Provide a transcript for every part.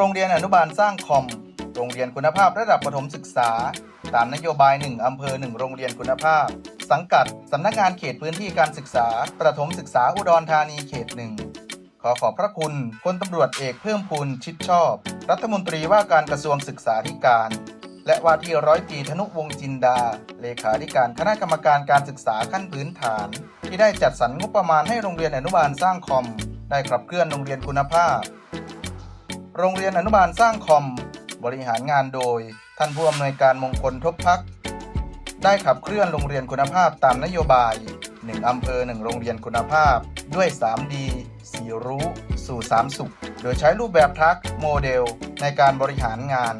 โรงเรียนอนุบาลสร้างคอม โรงเรียนคุณภาพระดับประถมศึกษา ตามนโยบาย 1 อำเภอ 1 โรงเรียนคุณภาพ สังกัด สำนักงานเขตพื้นที่การศึกษา ประถมศึกษาอุดรธานีเขตหนึ่งขอขอบพระคุณพลตำรวจเอกเพิ่มพูนชิดชอบ รัฐมนตรีว่าการกระทรวงศึกษาธิการ และว่าที่ร้อยตรีธนุวงจินดา เลขาธิการคณะกรรมการการศึกษาขั้นพื้นฐาน ที่ได้จัดสรรงบประมาณให้โรงเรียนอนุบาลสร้างคอม ได้ขับเคลื่อนโรงเรียนคุณภาพ โรงเรียนอนุบาลสร้างคอม บริหารงานโดย ท่านผู้อำนวยการมงคลทบพัก ได้ขับเคลื่อนโรงเรียนคุณภาพตามนโยบาย 1 อำเภอ 1 โรงเรียนคุณภาพ ด้วย 3D 4รู้ สู่ 3 สุข โดยใช้รูปแบบทักโมเดล ในการบริหารงาน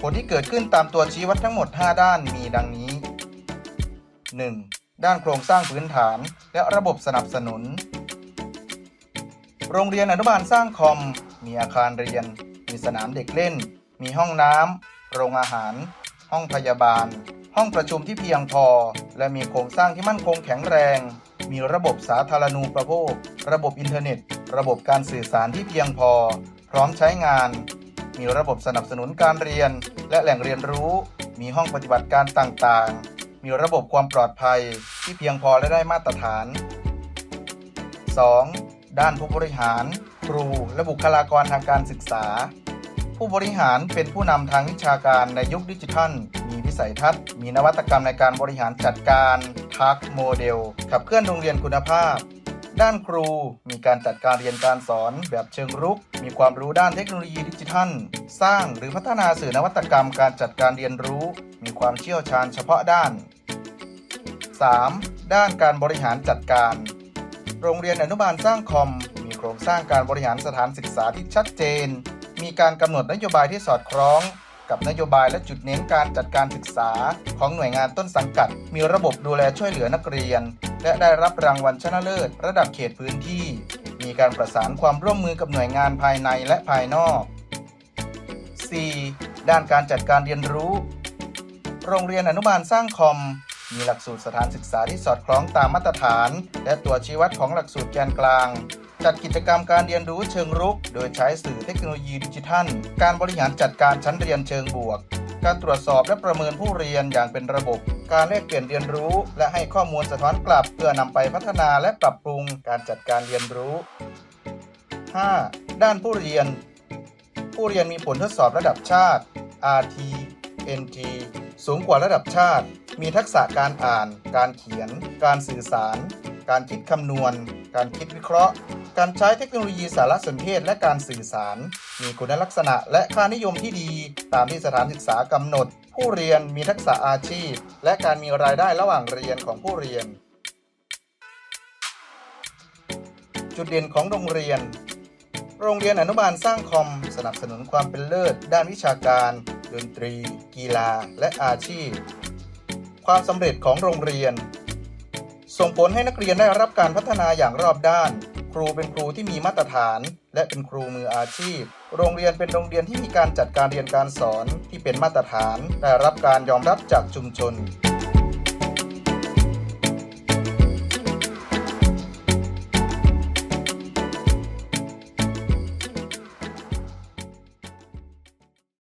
ผลที่เกิดขึ้นตามตัวชี้วัดทั้งหมด 5 ด้านมีดังนี้ 1. ด้านโครงสร้างพื้นฐาน และระบบสนับสนุน โรงเรียนอนุบาลสร้างคอม มีอาคารเรียน มีสนามเด็กเล่น มีห้องน้ำ โรงอาหาร ห้องพยาบาล ห้องประชุมที่เพียงพอ และมีโครงสร้างที่มั่นคงแข็งแรง มีระบบสาธารณูปโภค ระบบอินเทอร์เน็ต ระบบการสื่อสารที่เพียงพอ พร้อมใช้งาน มีระบบสนับสนุนการเรียน และแหล่งเรียนรู้ มีห้องปฏิบัติการต่างๆ มีระบบความปลอดภัยที่เพียงพอและได้มาตรฐาน 2. ด้านผู้บริหาร รู และบุคลากรทางการศึกษา ผู้บริหารเป็นผู้นำทางวิชาการในยุคดิจิทัล มีวิสัยทัศน์ มีนวัตกรรมในการบริหารจัดการทักโมเดล ขับเคลื่อนโรงเรียนคุณภาพ ด้านครูมีการจัดการเรียนการสอนแบบเชิงรุก มีความรู้ด้านเทคโนโลยีดิจิทัล สร้างหรือพัฒนาสื่อนวัตกรรมการจัดการเรียนรู้ มีความเชี่ยวชาญเฉพาะด้าน 3. ด้านการบริหารจัดการ โรงเรียนอนุบาลสร้างคอม โครงสร้างการบริหารสถานศึกษาที่ชัดเจน มีการกำหนดนโยบายที่สอดคล้อง กับนโยบายและจุดเน้นการจัดการศึกษา ของหน่วยงานต้นสังกัด มีระบบดูแลช่วยเหลือนักเรียน และได้รับรางวัลชนะเลิศ ระดับเขตพื้นที่ มีการประสานความร่วมมือกับหน่วยงานภายในและภายนอก 4. ด้านการจัดการเรียนรู้ โรงเรียนอนุบาลสร้างคอม มีหลักสูตรสถานศึกษาที่สอดคล้องตามมาตรฐาน และตัวชี้วัดของหลักสูตรแกนกลาง จัดกิจกรรมการเรียนรู้เชิงรุก โดยใช้สื่อเทคโนโลยีดิจิทัล การบริหารจัดการชั้นเรียนเชิงบวก การตรวจสอบและประเมินผู้เรียนอย่างเป็นระบบ การแลกเปลี่ยนเรียนรู้ และให้ข้อมูลสะท้อนกลับ เพื่อนำไปพัฒนาและปรับปรุงการจัดการเรียนรู้ 5. ด้านผู้เรียน ผู้เรียนมีผลทดสอบระดับชาติ RT NT สูงกว่าระดับชาติ มีทักษะการอ่าน การเขียน การสื่อสาร การคิดคำนวณ การคิดวิเคราะห์ การใช้เทคโนโลยีสารสนเทศและการสื่อสาร มีคุณลักษณะและค่านิยมที่ดี ตามที่สถานศึกษากำหนด ผู้เรียนมีทักษะอาชีพ และการมีรายได้ระหว่างเรียนของผู้เรียน จุดเด่นของโรงเรียน โรงเรียนอนุบาลสร้างคอม สนับสนุนความเป็นเลิศ ด้านวิชาการดนตรี กีฬา และอาชีพ ความสำเร็จของโรงเรียน ส่งผลให้นักเรียนได้รับการพัฒนาอย่างรอบด้าน ครูเป็นครูที่มีมาตรฐาน และเป็นครูมืออาชีพ โรงเรียนเป็นโรงเรียนที่มีการจัดการเรียนการสอนที่เป็นมาตรฐาน ได้รับการยอมรับจากชุมชน